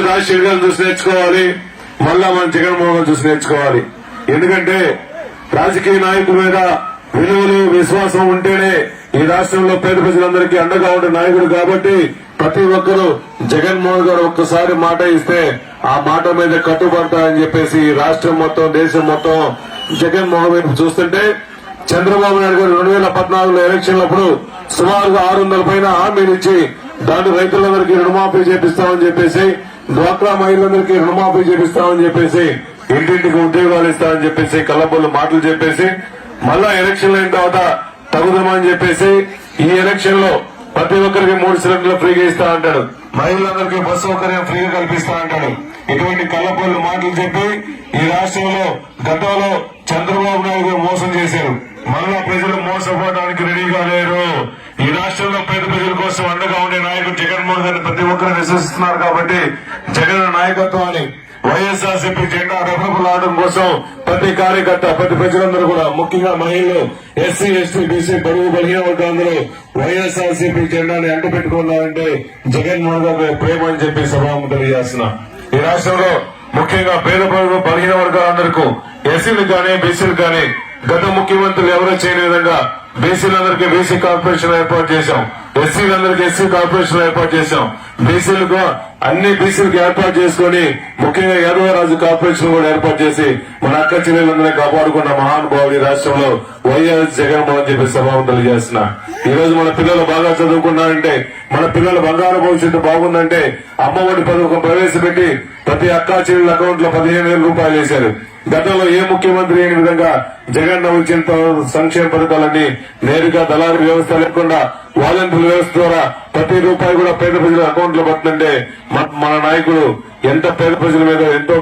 రాజశేఖర్ గారిని చూసి నేర్చుకోవాలి మళ్ళా మనం జగన్మోహన్ చూసి నేర్చుకోవాలి. ఎందుకంటే రాజకీయ నాయకుల మీద విలువలు విశ్వాసం ఉంటేనే ఈ రాష్ట్రంలో పేద ప్రజలందరికీ అండగా ఉండే నాయకుడు కాబట్టి ప్రతి ఒక్కరూ జగన్మోహన్ గారు ఒక్కసారి మాట ఇస్తే ఆ మాట మీద కట్టుబడతారని చెప్పేసి రాష్ట్రం మొత్తం దేశం మొత్తం జగన్మోహన్ వైపు చూస్తుంటే చంద్రబాబు నాయుడు గారు రెండు వేల పద్నాలుగులో ఎలక్షన్లప్పుడు సుమారుగా ఆరు వందల పైన హామీలు ఇచ్చి దాన్ని రైతులందరికీ రుణమాఫీ చేపిస్తామని చెప్పేసి డ్వాక్రా మహిళలందరికీ రుణమాఫీ చేపిస్తామని చెప్పేసి ఇంటింటికి ఉద్యోగాలు ఇస్తామని చెప్పేసి కళ్ళబొల్లు మాటలు చెప్పేసి మళ్ళా ఎలక్షన్లు అయిన తర్వాత తగుదమని చెప్పేసి ఈ ఎలక్షన్లో ప్రతి ఒక్కరికి మూడు సిలిండర్లు ఫ్రీగా ఇస్తా అంటాడు. మహిళలందరికీ బస్సు సౌకర్యం ఫ్రీగా కల్పిస్తా అంటాడు. ఇటువంటి కళ్ళపల్లి మాటలు చెప్పి ఈ రాష్ట్రంలో గతంలో చంద్రబాబు నాయుడు మోసం చేశారు. మళ్ళా ప్రజలు మోసపోవడానికి రెడీగా లేరు ఈ రాష్ట్రంలో పేద ప్రజల కోసం అండగా ఉండే నాయకుడు జగన్మోహన్ గారిని ప్రతి ఒక్కరు విశ్వసిస్తున్నారు కాబట్టి జగన్ నాయకత్వాన్ని వైఎస్ఆర్సీపీ జెండా రెపరెపలాడడం కోసం ప్రతి కార్యకర్త ప్రతి ప్రజలందరూ కూడా ముఖ్యంగా మహిళలు ఎస్సీ ఎస్టీ బీసీ బరువు బలహీన వర్గాలందరూ వైఎస్ఆర్సీపీ జెండాని అంట పెట్టుకున్నారంటే జగన్మోహన్ గారి ప్రేమ అని చెప్పి సభాము తెలియజేస్తున్నా. ఈ రాష్ట్రంలో ముఖ్యంగా పేద ప్రజలు బలహీన వర్గాలందరికీ ఎస్సీలు కానీ బీసీలు కానీ గత ముఖ్యమంత్రులు ఎవరూ చేయని విధంగా బీసీలందరికీ బీసీ కార్పొరేషన్ ఏర్పాటు చేశాం. ఎస్సీలందరికి ఎస్సీ కార్పొరేషన్ ఏర్పాటు చేశాం. బీసీలకు అన్ని బీసీలకు ఏర్పాటు చేసుకుని ముఖ్యంగా యాదవరాజు కార్పొరేషన్ కూడా ఏర్పాటు చేసి మన అక్క చెల్లెలందరినీ కాపాడుకున్న మహానుభావుడు ఈ రాష్ట్రంలో వైఎస్ జగన్మోహన్ చెప్పి సభావం తెలియజేస్తున్నా ఈ రోజు మన పిల్లలు బాగా చదువుకున్నారంటే మన పిల్లల బంగారు భవిష్యత్తు బాగుందంటే అమ్మఒడి పథకం ప్రవేశపెట్టి ప్రతి అక్కా చెల్లెల అకౌంట్లో పదిహేను వేల రూపాయలు వేశారు. గతంలో ఏ ముఖ్యమంత్రి అయిన విధంగా జగన్ వచ్చిన సంక్షేమ పథకాలన్నీ నేరుగా దళారీ వ్యవస్థ లేకుండా వాలంటీర్ వ్యవస్థ ద్వారా ప్రతి రూపాయి కూడా పేద ప్రజల అకౌంట్లో పడుతుంటే మన నాయకుడు ఎంత పేద ప్రజల మీద ఎంతో